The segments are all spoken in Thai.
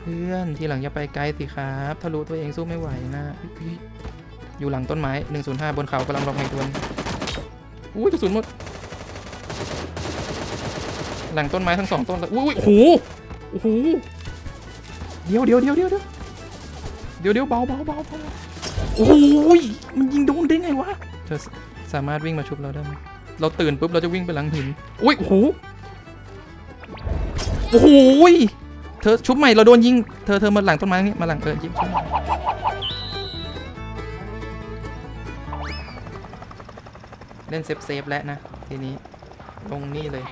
เพื่อนทีหลังอย่าไปไกลสิครับถ้ารู้ตัวเองสู้ไม่ไหวนะอยู่หลังต้นไม้ 105 บนเขากำลังรอใครตัวนอุ้ยกระสุนหมด หลังต้นไม้ทั้งสองต้นอุ้ยโอ้โหโอ้โหเดี๋ยวเดี๋ยวเดี๋ยวเดี๋ยวเดี๋ยวเดี๋ยวเดี๋ยวเบาเบาเบาเบาโอ้ยมันยิงโดนได้ไงวะเธอสสามารถวิ่งมาชุบเราได้ไหมเราตื่นปุ๊บเราจะวิ่งไปหลังหินอุ้ยโอ้โหโอ้โห เธอชุบใหม่เราโดนยิง เธอเธอมาหลังต้นไม้นี่มาหลังเออยิงชุบเล่นเซฟเซฟแล้วนะ ทีนี้ลงนี่เลย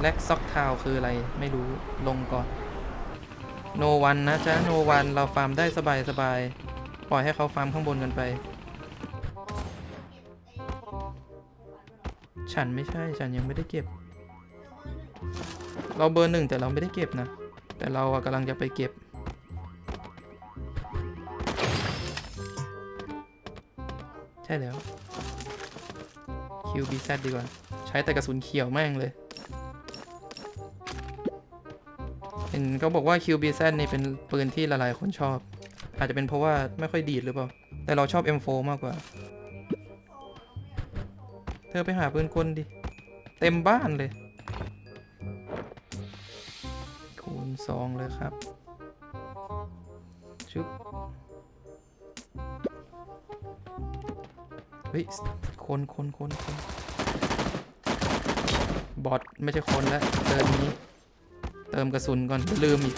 แล็กซ็อกทาวคืออะไรไม่รู้ลงก่อนโนวันนะจ๊ะโนวันเราฟาร์มได้สบายสบายปล่อยให้เขาฟาร์มข้างบนกันไป ฉันไม่ใช่ฉันยังไม่ได้เก็บ เราเบอร์หนึ่งแต่เราไม่ได้เก็บนะ แต่เราอะกำลังจะไปเก็บ ใช่แล้ว QBZ ดีกว่า ใช้แต่กระสุนเขียวแม่งเลย เห็นเขาบอกว่า QBZ นี่เป็นปืนที่หลายๆคนชอบ อาจจะเป็นเพราะว่าไม่ค่อยดีดหรือเปล่า แต่เราชอบ M4 มากกว่า เธอไปหาปืนกลดิ เต็มบ้านเลย คูณสองเลยครับชุบเฮ้ย คนคนคนคนบอทไม่ใช่คนแล้วเดินนี้ เติมกระสุนก่อนลืมอีก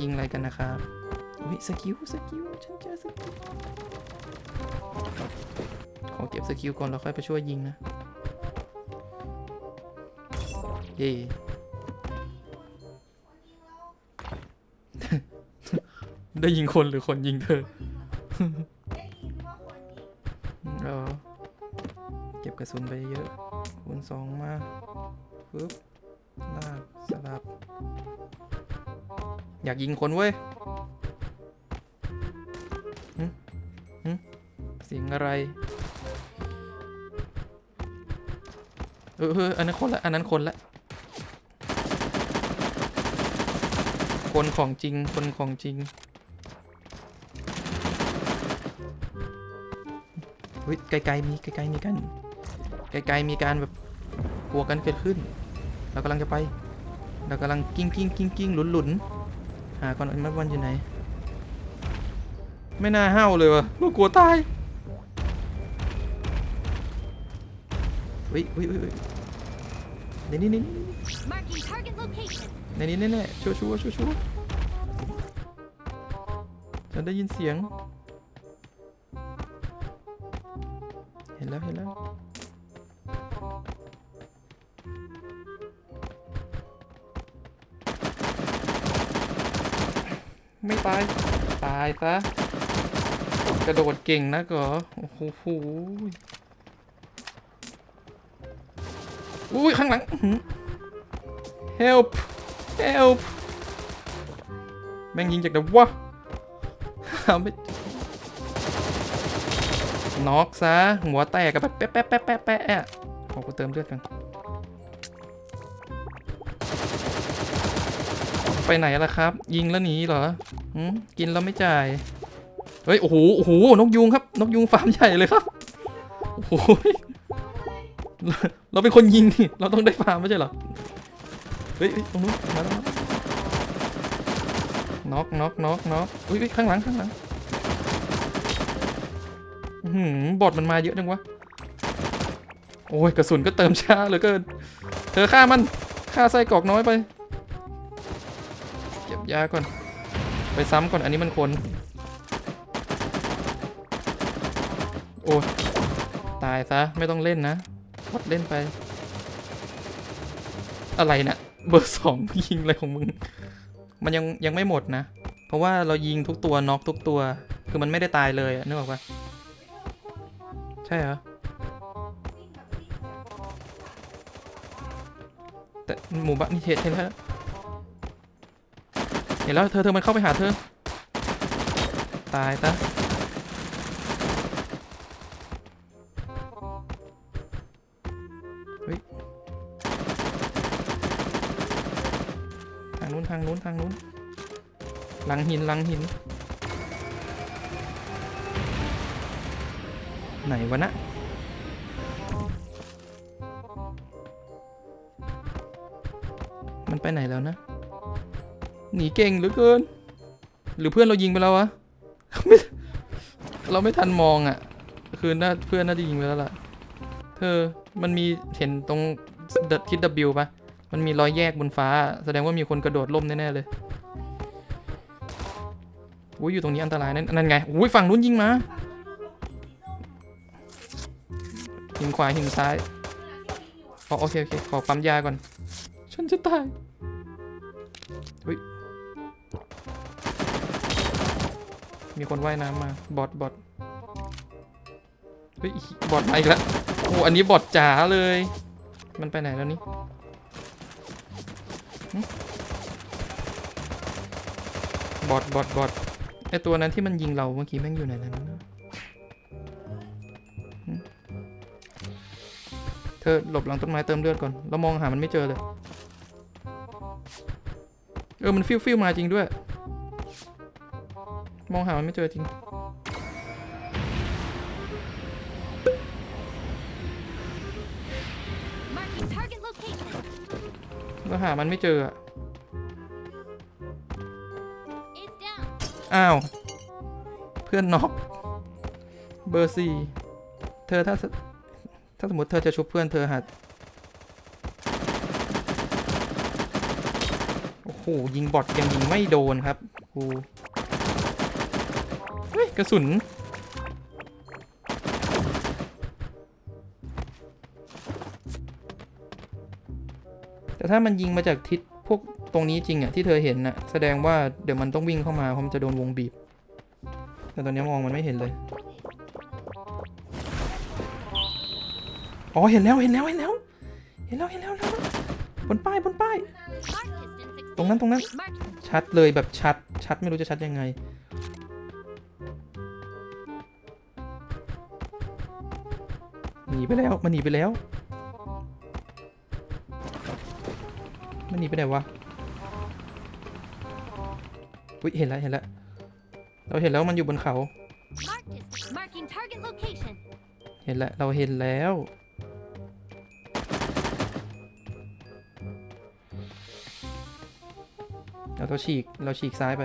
ยิงอะไรกันนะครับอุ้ยสกิลสกิลฉันเจอสกิลขอเก็บสกิลก่อนแล้วค่อยไปช่วยยิงนะ เย่ได้ยิงคนหรือคนยิงเธอเออเก็บกระสุนไปเยอะคูณสองมาปึ๊บลากสลับ อยากยิงคนเว้ยหึหึเสียงอะไรเออเอออันนั้นคนละ อันนั้นคนละ คนของจริง คนของจริงเฮ้ยไกลๆมีไกลๆมีกันไกลๆมีการแบบบวกกันเกิดขึ้น เรากำลังจะไป เรากำลังกิ้งกิ้งกิ้งกิ้งหลุนหลุนหาก่อนมัดวันอยู่ไหน ไม่น่าห้าวเลยวะลูกกลัวตายเฮ้ยเฮ้ยเฮ้ย นนี้ในนี้ Marking target location. ในนี้แน่ๆชัวชัวชัวชัวฉันได้ยินเสียง เห็นแล้วเห็นแล้วไม่ตาย ตายซะ กระโดดเก่งนะก็โอ้โห อุ้ยข้างหลัง help help แม่งยิงจากเดยววะหาไม่น็อกซะ หัวแตกกับแป๊ะแป๊ะแป๊ะแป๊ะแป๊ะอะขอกูเติมเลือดกัน ไปไหนล่ะครับ ยิงแล้วหนีเหรอหืมกินแล้วไม่จ่าย เฮ้ย โอ้โห โอ้โห นกยุงครับ นกยุงฟาร์มใหญ่เลยครับ โอ้โห เราเป็นคนยิงนี่เราต้องได้ฟาร์มไม่ใช่เหรอ เฮ้ยตรงนู้นมาแล้วน็อกน็อกน็อกน็อกอุ้ยอุ้ยข้างหลังข้างหลังหือบอดมันมาเยอะจังวะ โอ้ยกระสุนก็เติมช้าเหลือเกิน เธอฆ่ามันฆ่าไส้กรอกน้อยไป เก็บยาก่อน ไปซ้ำก่อนอันนี้มันคน โอ้ยตายซะไม่ต้องเล่นนะ กดเล่นไป อะไรนะเบอร์สองยิงอะไรของมึง มันยังยังไม่หมดนะ เพราะว่าเรายิงทุกตัวน็อกทุกตัว คือมันไม่ได้ตายเลยนึกออกปะใช่เหรอแต่หมู่บ้านนี่เห็นแล้วเห็นแล้วเธอเธอมันเข้าไปหาเธอ ตายตะางนู้นทางนู้น หลังหินหลังหิน ไหนวะนะมันไปไหนแล้วนะ หนีเก่งเหลือเกิน หรือเพื่อนเรายิงไปแล้ววะไม่เราไม่ทันมองอะ คือน่าเพื่อนน่าจะยิงไปแล้วล่ะ เธอ มันมีเห็นตรงทิศ W ปะ มันมีรอยแยกบนฟ้า แสดงว่ามีคนกระโดดล่มแน่ๆเลยอุ้ยอยู่ตรงนี้อันตรายนั่นนั่นไงอุ้ยฝั่งนู้นยิงมาหินขวาหินซ้ายอ๋อโอเคโอเคขอปั๊มยาก่อนฉันจะตายอุ้ยมีคนว่ายน้ำมาบอทบอทเฮ้ยบอทมาอีกแล้วโอ้อันนี้บอทจ๋าเลย มันไปไหนแล้วนี่ บอทบอทบอทไอตัวนั้นที่มันยิงเราเมื่อกี้แม่งอยู่ไหนแล้นะเธอหลบหลังต้นไม้เติมเลือดก่อน เรามองหามันไม่เจอเลย เออ มันฟิวฟิวมาจริงด้วย มองหามันไม่เจอจริง เราหามันไม่เจออะ Is down. อ้าว เพื่อนน็อกเบอร์สี่เธอถ้าสถ้าสมมติเธอจะชุบเพื่อนเธอหัดโอ้โหยิงบอทยังยิงไม่โดนครับกูเฮ้ยกระสุน แต่ถ้ามันยิงมาจากทิศพวกตรงนี้จริงอะที่เธอเห็นน่ะแสดงว่าเดี๋ยวมันต้องวิ่งเข้ามาเพราะมันจะโดนวงบีบ แต่ตอนนี้มองมันไม่เห็นเลย อ๋อเห็นแล้วเห็นแล้วเห็นแล้ว เห็นแล้วเห็นแล้วแล้วบนป้ายบนป้าย ตรงนั้นตรงนั้น ชัดเลยแบบชัดชัดไม่รู้จะชัดยังไงหนีไปแล้วมันหนีไปแล้ว มันหนีไปไหนวะอุ้ยเห็นแล้วเห็นแล้วเราเห็นแล้วมันอยู่บนเขา เห็นแล้วเราเห็นแล้วเราตัวฉีกเราฉีกซ้ายไป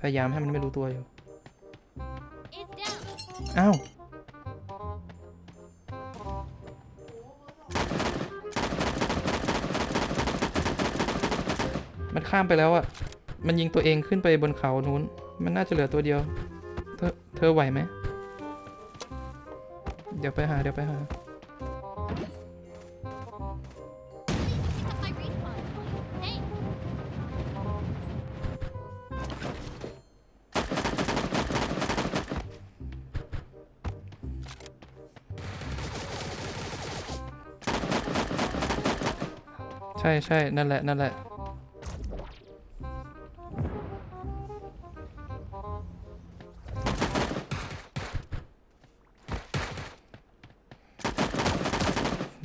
พยายามให้มันไม่รู้ตัวอยู่ อ้าว ข้ามไปแล้วอะมันยิงตัวเองขึ้นไปบนเขานู้น มันน่าจะเหลือตัวเดียว เธอเธอไหวไหม เดี๋ยวไปหา เดี๋ยวไปหา ใช่ใช่นั่นแหละ นั่นแหละ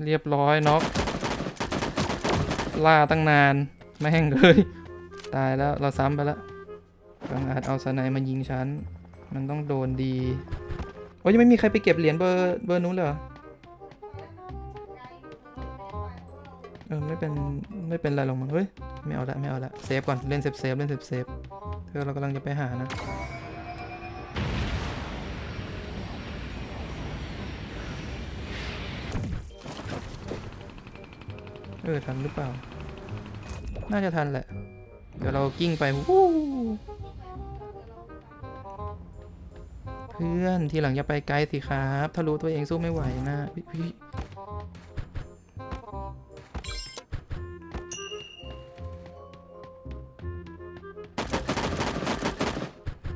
เรียบร้อยน็อกล่าตั้งนานไม่แห้งเลย ตายแล้วเราซ้ำไปแล้วบังอาจเอาสไนด์มายิงฉัน มันต้องโดนดี โอ้ยยังไม่มีใครไปเก็บเหรียญเบอร์เบอร์นู้นเลยเหรอเออไม่เป็นไม่เป็นไรหรอกมั้งเฮ้ยไม่เอาละไม่เอาละเซฟก่อนเล่นเซฟเซฟเล่นเซฟเซฟเธอเรากำลังจะไปหานะ เออทันหรือเปล่า น่าจะทันแหละ เดี๋ยวเรากิ้งไปวู้เพื่อนทีหลังอย่าไปไกลสิครับ ถ้ารู้ตัวเองสู้ไม่ไหวนะ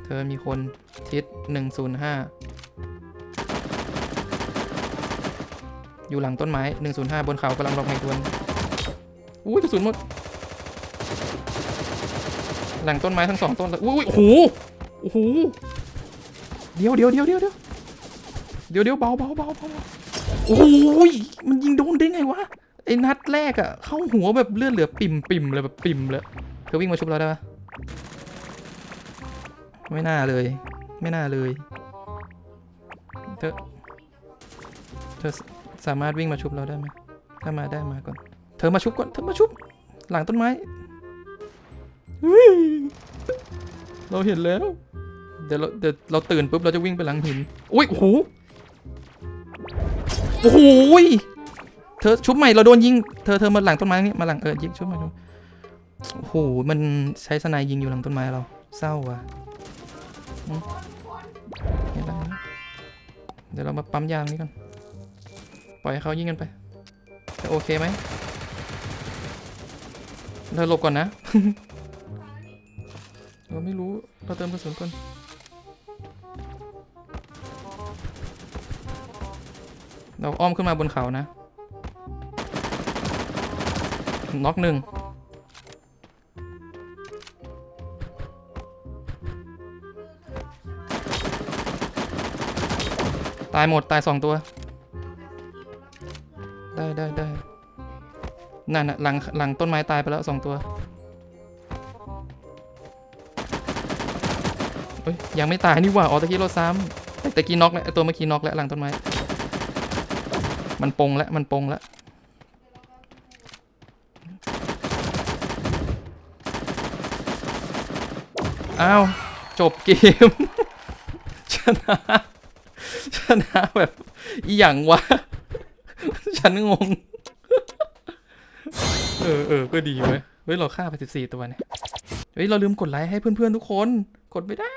เธอมีคนทิศ105 อยู่หลังต้นไม้ 105 บนเขากำลังลงไปตัวน อุ้ยกระสุนหมด หลังต้นไม้ทั้งสองต้นเลยอุ้ยโอ้โหโอ้โหเดี๋ยวเดี๋ยวเดี๋ยวเดี๋ยวเดี๋ยวเดี๋ยวเดี๋ยวเบาเบาเบาเบาโอ้ยมันยิงโดนได้ไงวะไอ้นัดแรกอะเข้าหัวแบบเลือดเหลือปิ่มปิ่มเลยแบบปิ่มเลยเธอวิ่งมาชุบเราได้ปะไม่น่าเลย ไม่น่าเลย เธอเธอสามารถวิ่งมาชุบเราได้ไหมถ้ามาได้มาก่อน เธอมาชุบก่อน เธอมาชุบ หลังต้นไม้เราเห็นแล้ว เดี๋ยวเราเดี๋ยวเราตื่นปุ๊บเราจะวิ่งไปหลังหิน อุ้ยโอ้โหโอ้โหยเธอชุบใหม่เราโดนยิง เธอเธอมาหลังต้นไม้นี่มาหลังเออยิงชุบใหม่ชุบโอ้โหมันใช้สนายยิงอยู่หลังต้นไม้เรา เศร้าว่ะเดี๋ยวเรามาปั๊มยางนี่ก่อนปล่อยให้เขายิงกันไป จะโอเคไหม เธอหลบก่อนนะ เราไม่รู้ เราเติมกระสุนก่อนเราอ้อมขึ้นมาบนเขานะ น็อกหนึ่งตายหมด ตายสองตัว ได้ได้ได้ นั่นน่ะหลังหลังต้นไม้ตายไปแล้วสองตัวเอ้ยยังไม่ตายนี่หว่า อ๋อตะกี้เราซ้ำแต่ตะกี้น็อกแล้วตัวเมื่อกี้น็อกแล้วหลังต้นไม้ มันปงแล้วมันปงแล้วอ้าว จบเกม ชนะชนะแบบอหย่างวะ ฉันงง เออเออก็ดีเว้ยเฮ้ยเราฆ่าไปสิบสี่ตัวเนี่ยเฮ้ยเราลืมกดไลค์ให้เพื่อนๆทุกคน กดไม่ได้